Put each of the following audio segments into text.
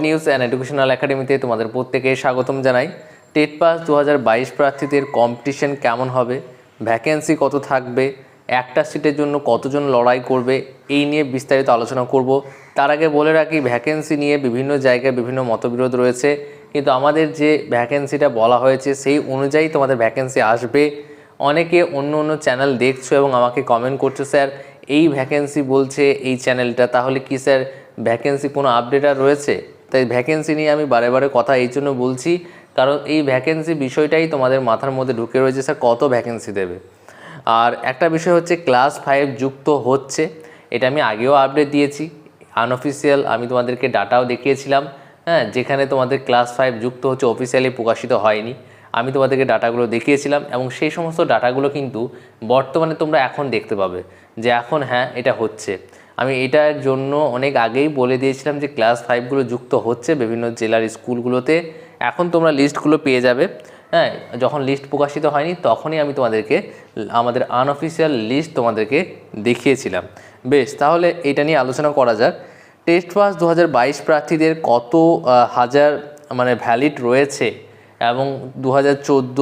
News and educational একাডেমিতে তোমাদের প্রত্যেকে স্বাগতম জানাই। টেট পাস দু হাজার বাইশ প্রার্থীদের কম্পিটিশন কেমন হবে? ভ্যাকেন্সি কত থাকবে? একটা সিটের জন্য কতজন লড়াই করবে? এই নিয়ে বিস্তারিত আলোচনা করব। তার আগে বলে রাখি ভ্যাকেন্সি নিয়ে বিভিন্ন জায়গায় বিভিন্ন মতবিরোধ রয়েছে। কিন্তু আমাদের যে ভ্যাকেন্সিটা বলা হয়েছে, সেই অনুযায়ী তোমাদের ভ্যাকেন্সি আসবে। অনেকে অন্য অন্য চ্যানেল দেখছ এবং আমাকে কমেন্ট করছ, স্যার, এই ভ্যাকেন্সি বলছে এই চ্যানেলটা তাহলে কি, স্যার ভ্যাকেন্সি কোনো আপডেট আর রয়েছে? তাই ভ্যাকেন্সি নিয়ে আমি বারে বারে কথা এই জন্য বলছি, কারণ এই ভ্যাকেন্সি বিষয়টাই তোমাদের মাথার মধ্যে ঢুকে রয়েছে স্যার কত ভ্যাকেন্সি দেবে। আর একটা বিষয় হচ্ছে ক্লাস ফাইভ যুক্ত হচ্ছে, এটা আমি আগেও আপডেট দিয়েছি আনঅফিসিয়াল আমি তোমাদেরকে ডাটাও দেখিয়েছিলাম হ্যাঁ যেখানে তোমাদের ক্লাস ফাইভ যুক্ত হচ্ছে অফিসিয়ালি প্রকাশিত হয়নি, আমি তোমাদেরকে ডাটাগুলো দেখিয়েছিলাম এবং সেই সমস্ত ডাটাগুলো কিন্তু বর্তমানে তোমরা এখন দেখতে পাবে যে এখন হ্যাঁ এটা হচ্ছে। আমি এটার জন্য অনেক আগেই বলে দিয়েছিলাম যে ক্লাস ফাইভগুলো যুক্ত হচ্ছে বিভিন্ন জেলার স্কুলগুলোতে এখন তোমরা লিস্টগুলো পেয়ে যাবে। হ্যাঁ যখন লিস্ট প্রকাশিত হয়নি তখনই আমি তোমাদেরকে, আমাদের আনঅফিসিয়াল লিস্ট তোমাদেরকে দেখিয়েছিলাম। বেশ, তাহলে এটা নিয়ে আলোচনা করা যাক। টেস্ট পাস দু হাজার বাইশ প্রার্থীদের কত হাজার মানে ভ্যালিড রয়েছে? এবং দু হাজার চোদ্দ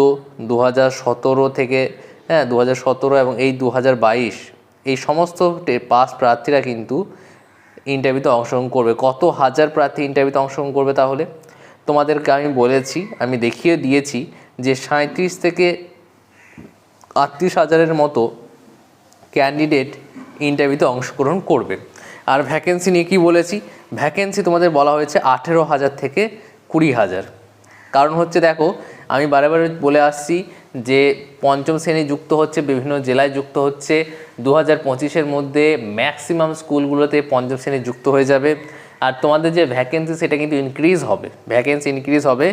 থেকে হ্যাঁ দু হাজার সতেরো এবং এই দু হাজার বাইশ এই সমস্ত পাস প্রার্থীরা কিন্তু ইন্টারভিউতে অংশগ্রহণ করবে। কত হাজার প্রার্থী ইন্টারভিউতে অংশগ্রহণ করবে তাহলে? তোমাদেরকে আমি বলেছি, আমি দেখিয়ে দিয়েছি যে সাঁত্রিশ থেকে আটত্রিশ হাজারের মতো ক্যান্ডিডেট ইন্টারভিউতে অংশগ্রহণ করবে। আর ভ্যাকেন্সি নিয়ে কি বলেছি? ভ্যাকেন্সি তোমাদের বলা হয়েছে আঠেরো হাজার থেকে কুড়ি হাজার। কারণ হচ্ছে দেখো আমি বারে বারে বলে আসছি যে পঞ্চম শ্রেণি যুক্ত হচ্ছে, বিভিন্ন জেলায় যুক্ত হচ্ছে। দু হাজার মধ্যে ম্যাক্সিমাম স্কুলগুলোতে পঞ্চম শ্রেণি যুক্ত হয়ে যাবে। আর তোমাদের যে ভ্যাকেন্সি সেটা কিন্তু ইনক্রিজ হবে ভ্যাকেন্সি ইনক্রিজ হবে।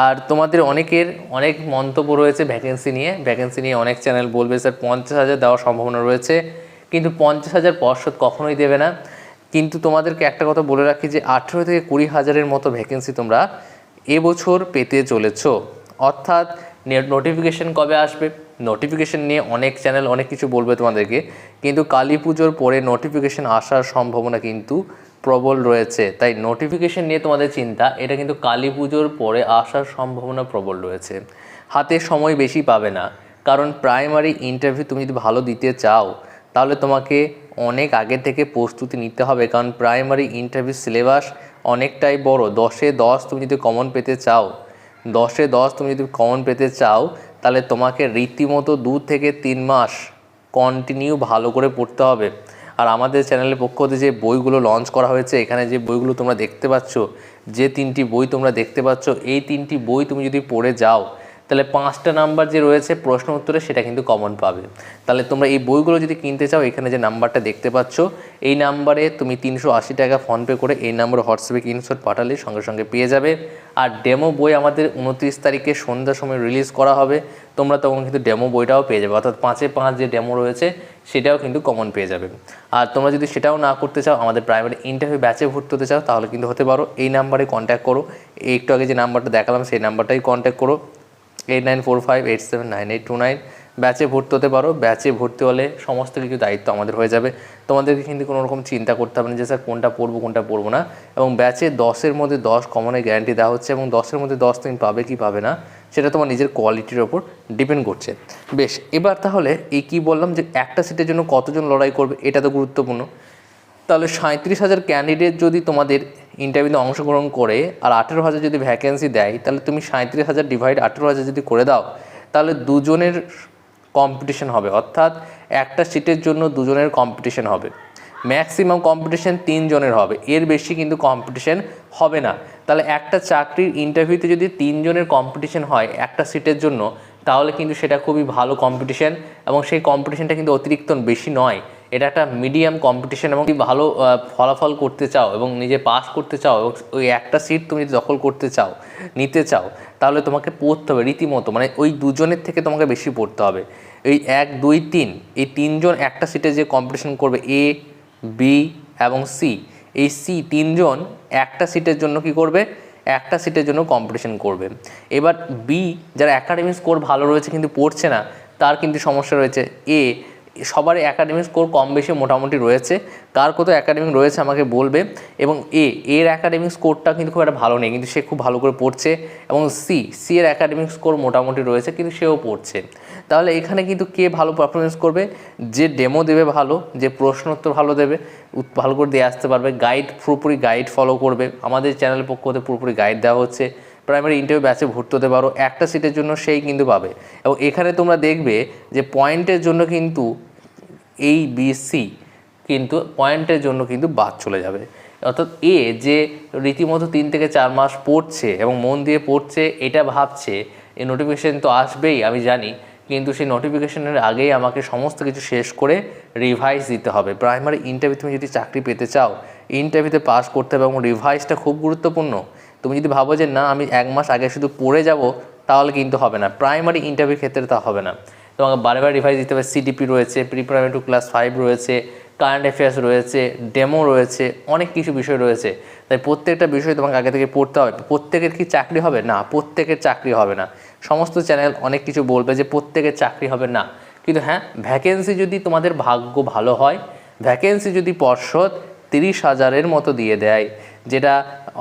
আর তোমাদের অনেকের অনেক মন্তব্য রয়েছে ভ্যাকেন্সি নিয়ে। ভ্যাকেন্সি নিয়ে অনেক চ্যানেল বলবে, স্যার, পঞ্চাশ হাজার দেওয়ার সম্ভাবনা রয়েছে। কিন্তু পঞ্চাশ হাজার পর্ষদ কখনোই দেবে না। কিন্তু তোমাদেরকে একটা কথা বলে রাখি যে, আঠেরো থেকে কুড়ি হাজারের মতো ভ্যাকেন্সি তোমরা এবছর পেতে চলেছ। অর্থাৎ নোটিফিকেশন কবে আসবে? নোটিফিকেশন নিয়ে অনেক চ্যানেল অনেক কিছু বলবে তোমাদেরকে। কিন্তু কালী পুজোর পরে নোটিফিকেশন আসার সম্ভাবনা কিন্তু প্রবল রয়েছে। তাই নোটিফিকেশন নিয়ে তোমাদের চিন্তা, এটা কিন্তু কালী পুজোর পরে আসার সম্ভাবনা প্রবল রয়েছে। হাতে সময় বেশি পাবে না। কারণ প্রাইমারি ইন্টারভিউ তুমি যদি ভালো দিতে চাও, তাহলে তোমাকে অনেক আগে থেকে প্রস্তুতি নিতে হবে। কারণ প্রাইমারি ইন্টারভিউ সিলেবাস অনেকটাই বড়। দশে দশ তুমি যদি কমন পেতে চাও দশে দশ তুমি যদি কমন পেতে চাও, তাহলে তোমাকে রীতিমতো দু থেকে তিন মাস কন্টিনিউ ভালো করে পড়তে হবে। আর আমাদের চ্যানেলের পক্ষ থেকে যে বইগুলো লঞ্চ করা হয়েছে, এখানে যে বইগুলো তোমরা দেখতে পাচ্ছ, যে তিনটি বই তোমরা দেখতে পাচ্ছ, এই তিনটি বই তুমি যদি পড়ে যাও তাহলে পাঁচটা নাম্বার যে রয়েছে প্রশ্ন উত্তরে সেটা কিন্তু কমন পাবে। তাহলে তোমরা এই বইগুলো যদি কিনতে চাও, এখানে যে নাম্বারটা দেখতে পাচ্ছ, এই নাম্বারে তুমি তিনশো আশি টাকা ফোনপে করে এই নাম্বারে হোয়াটসঅ্যাপে স্ক্রিনশট পাঠালে সঙ্গে সঙ্গে পেয়ে যাবে। আর ডেমো বই আমাদের উনত্রিশ তারিখে সন্ধ্যার সময় রিলিজ করা হবে। তোমরা তখন কিন্তু ডেমো বইটাও পেয়ে যাবে। অর্থাৎ পাঁচে পাঁচ যে ডেমো রয়েছে, সেটাও কিন্তু কমন পেয়ে যাবে। আর তোমরা যদি সেটাও না করতে চাও, আমাদের প্রাইমারি ইন্টারভিউ ব্যাচে ভর্তি হতে চাও, তাহলে কিন্তু হতে পারো। এই নাম্বারে কন্ট্যাক্ট করো। একটু আগে যে নাম্বারটা দেখালাম, সেই নাম্বারটাই কন্ট্যাক্ট করো। Eight nine four five eight seven nine eight two nine ব্যাচে ভর্তি হতে পারো। ব্যাচে ভর্তি হলে সমস্ত কিছু দায়িত্ব আমাদের হয়ে যাবে। তোমাদেরকে কিন্তু কোনো রকম চিন্তা করতে হবে না যে, স্যার, কোনটা পড়ব কোনটা পড়ব না? এবং ব্যাচে দশের মধ্যে দশ কমনের গ্যারান্টি দেওয়া হচ্ছে এবং দশের মধ্যে দশ তুমি পাবে কি পাবে না, সেটা তোমার নিজের কোয়ালিটির ওপর ডিপেন্ড করছে। বেশ, এবার তাহলে এই কী বললাম যে, একটা সিটের জন্য কতজন লড়াই করবে, এটা তো গুরুত্বপূর্ণ। তাহলে সাঁত্রিশ হাজার ক্যান্ডিডেট যদি তোমাদের ইন্টারভিউতে অংশগ্রহণ করে আর আঠেরো হাজার যদি ভ্যাকেন্সি দেয়, তাহলে তুমি সাঁত্রিশ হাজার ডিভাইড আঠেরো হাজার যদি করে দাও, তাহলে দুজনের কম্পিটিশন হবে। অর্থাৎ একটা সিটের জন্য দুজনের কম্পিটিশন হবে। ম্যাক্সিমাম কম্পিটিশন তিনজনের হবে। এর বেশি কিন্তু কম্পিটিশন হবে না। তাহলে একটা চাকরির ইন্টারভিউতে যদি তিনজনের কম্পিটিশন হয় একটা সিটের জন্য, তাহলে কিন্তু সেটা খুবই ভালো কম্পিটিশন এবং সেই কম্পিটিশনটা কিন্তু অতিরিক্ত বেশি নয়। এটা একটা মিডিয়াম কম্পিটিশন এবং ভালো ফলাফল করতে চাও এবং নিজে পাস করতে চাও এবং ওই একটা সিট তুমি যদি দখল করতে চাও, নিতে চাও, তাহলে তোমাকে পড়তে হবে রীতিমতো। মানে ওই দুজনের থেকে তোমাকে বেশি পড়তে হবে। এই এক, দুই, তিন, এই তিনজন একটা সিটে যে কম্পিটিশন করবে এ বি এবং সি এই সি তিনজন একটা সিটের জন্য কি করবে? একটা সিটের জন্য কম্পিটিশন করবে। এবার বি যারা একাডেমিক স্কোর ভালো রয়েছে কিন্তু পড়ছে না, তার কিন্তু সমস্যা রয়েছে এ সবারই একাডেমিক স্কোর কম বেশি মোটামুটি রয়েছে। কার কত একাডেমিক রয়েছে আমাকে বলবে। এবং এ, এর একাডেমিক স্কোরটা কিন্তু খুব একটা ভালো নেই, কিন্তু সে খুব ভালো করে পড়ছে। এবং সি সি এর একাডেমিক স্কোর মোটামুটি রয়েছে, কিন্তু সেও পড়ছে। তাহলে এখানে কিন্তু কে ভালো পারফরমেন্স করবে? যে ডেমো দেবে ভালো, যে প্রশ্নোত্তর ভালো দেবে ভালো করে দিয়ে আসতে পারবে। গাইড পুরোপুরি গাইড ফলো করবে। আমাদের চ্যানেলের পক্ষ থেকে পুরোপুরি গাইড দেওয়া হচ্ছে। প্রাইমারি ইন্টারভিউ ব্যাচে ভর্তি হতে পারো, একটা সিটের জন্য সেই কিন্তু পাবে। এবং এখানে তোমরা দেখবে যে পয়েন্টের জন্য কিন্তু এই বিসি কিন্তু পয়েন্টের জন্য কিন্তু বাদ চলে যাবে। অর্থাৎ এ যে রীতিমতো তিন থেকে চার মাস পড়ছে এবং মন দিয়ে পড়ছে, এটা ভাবছে এই নোটিফিকেশান তো আসবেই, আমি জানি, কিন্তু সেই নোটিফিকেশনের আগেই আমাকে সমস্ত কিছু শেষ করে রিভাইজ দিতে হবে। প্রাইমারি ইন্টারভিউ তুমি যদি চাকরি পেতে চাও ইন্টারভিউতে পাস করতে হবে এবং রিভাইজটা খুব গুরুত্বপূর্ণ। তুমি যদি ভাবো যে না, আমি এক মাস আগে শুধু পড়ে যাব, তাহলে কিন্তু হবে না। প্রাইমারি ইন্টারভিউ ক্ষেত্রে তা হবে না। তোমাকে বারে বারে রিভাইজ দিতে হবে সিডিপি রয়েছে প্রি টু ক্লাস ফাইভ রয়েছে কারেন্ট অ্যাফেয়ার্স রয়েছে ডেমো রয়েছে, অনেক কিছু বিষয় রয়েছে। তাই প্রত্যেকটা বিষয় তোমাকে আগে থেকে পড়তে হবে। প্রত্যেকের কি চাকরি হবে? না, প্রত্যেকের চাকরি হবে না। সমস্ত চ্যানেল অনেক কিছু বলবে যে প্রত্যেকের চাকরি হবে না। কিন্তু হ্যাঁ ভ্যাকেন্সি যদি তোমাদের ভাগ্য ভালো হয় ভ্যাকেন্সি যদি পর্ষদ তিরিশ হাজারের মতো দিয়ে দেয় যেটা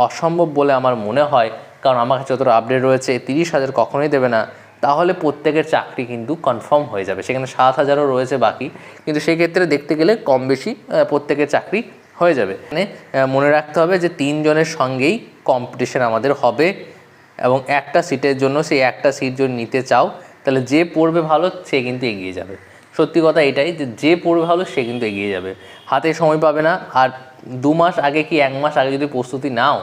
অসম্ভব বলে আমার মনে হয়, কারণ আমার কাছে যতটা আপডেট রয়েছে তিরিশ হাজার কখনোই দেবে না। তাহলে প্রত্যেকের চাকরি কিন্তু কনফার্ম হয়ে যাবে। সেখানে সাত হাজারও রয়েছে বাকি, কিন্তু সেই ক্ষেত্রে দেখতে গেলে কম বেশি প্রত্যেকের চাকরি হয়ে যাবে। মানে মনে রাখতে হবে যে তিনজনের সঙ্গেই কম্পিটিশন আমাদের হবে এবং একটা সিটের জন্য, সেই একটা সিট যদি নিতে চাও, তাহলে যে পড়বে ভালো, সে কিন্তু এগিয়ে যাবে। সত্যি কথা এটাই যে যে পড়বে ভালো সে কিন্তু এগিয়ে যাবে। হাতে সময় পাবে না, আর দু মাস আগে কি এক মাস আগে যদি প্রস্তুতি নাও,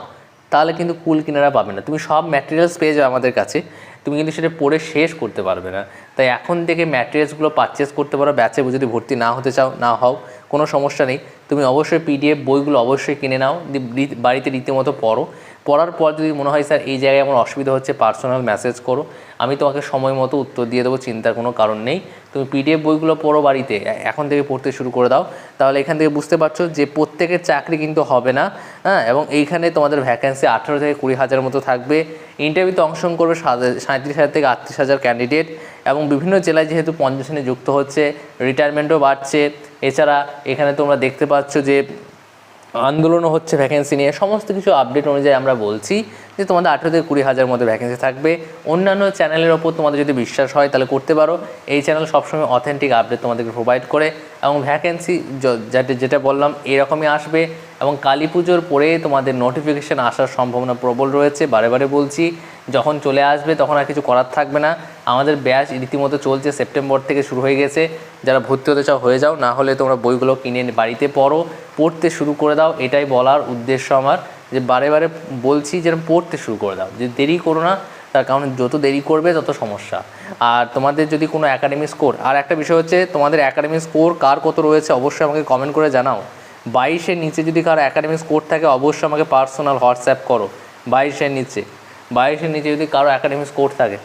তাহলে কিন্তু কুল কিনারা পাবে না। তুমি সব ম্যাটেরিয়ালস পেয়ে যাও আমাদের কাছে। তুমি কিন্তু সেটা পড়ে শেষ করতে পারবে না। তাই এখন থেকে ম্যাটেরিয়ালসগুলো পারচেস করতে পারো ব্যাচে যদি ভর্তি না হতে চাও, না হও, কোনো সমস্যা নেই। তুমি অবশ্যই পিডিএফ বইগুলো অবশ্যই কিনে নাও বাড়িতে রীতিমতো পড়ো। পড়ার পর যদি মনে হয়, স্যার, এই জায়গায় আমার অসুবিধা হচ্ছে পার্সোনাল মেসেজ করো, আমি তোমাকে সময় মতো উত্তর দিয়ে দেবো, চিন্তার কোনো কারণ নেই। তুমি পিডিএফ বইগুলো পড়ো বাড়িতে এখন থেকে পড়তে শুরু করে দাও। তাহলে এখান থেকে বুঝতে পারছ যে প্রত্যেকের চাকরি কিন্তু হবে না হ্যাঁ? এবং এইখানে তোমাদের ভ্যাকেন্সি আঠেরো থেকে কুড়ি হাজার মতো থাকবে। ইন্টারভিউতে অংশগ্রহণ করবে সাঁত্রিশ হাজার থেকে আটত্রিশ হাজার ক্যান্ডিডেট এবং বিভিন্ন জেলায় যেহেতু পঞ্চাশনে যুক্ত হচ্ছে রিটায়ারমেন্টও বাড়ছে। এছাড়া এখানে তোমরা দেখতে পাচ্ছ যে আন্দোলনও হচ্ছে ভ্যাকেন্সি নিয়ে। সমস্ত কিছু আপডেট অনুযায়ী আমরা বলছি যে তোমাদের আঠেরো থেকে কুড়ি হাজার মধ্যে ভ্যাকেন্সি থাকবে। অন্যান্য চ্যানেলের ওপর তোমাদের যদি বিশ্বাস হয় তাহলে করতে পারো। এই চ্যানেল সবসময় অথেন্টিক আপডেট তোমাদেরকে প্রোভাইড করে এবং ভ্যাকেন্সি যেটা যেটা বললাম, এরকমই আসবে। এবং কালী পুজোর পরে তোমাদের নোটিফিকেশান আসার সম্ভাবনা প্রবল রয়েছে। বারে বারে বলছি, যখন চলে আসবে তখন আর কিছু করার থাকবে না। আমাদের ব্যাচ রীতিমতো চলছে, সেপ্টেম্বর থেকে শুরু হয়ে গেছে। যারা ভর্তি হতে চাও হয়ে যাও, না হলে তোমরা বইগুলো কিনে বাড়িতে পড়ো, পড়তে শুরু করে দাও, এটাই বলার উদ্দেশ্য আমার। যে বারে বারে বলছি যেন পড়তে শুরু করে দাও। যে দেরি করো না, তার কারণ যত দেরি করবে তত সমস্যা। আর তোমাদের যদি কোনো একাডেমিক স্কোর আর একটা বিষয় হচ্ছে, তোমাদের একাডেমিক স্কোর কার কত রয়েছে, অবশ্যই আমাকে কমেন্ট করে জানাও। বাইশের নিচে যদি কারও অ্যাকাডেমিক স্কোর থাকে, অবশ্যই আমাকে পার্সোনাল হোয়াটসঅ্যাপ করো। বাইশের নিচে। বাইশের নিচে যদি কারও অ্যাকাডেমিক স্কোর থাকে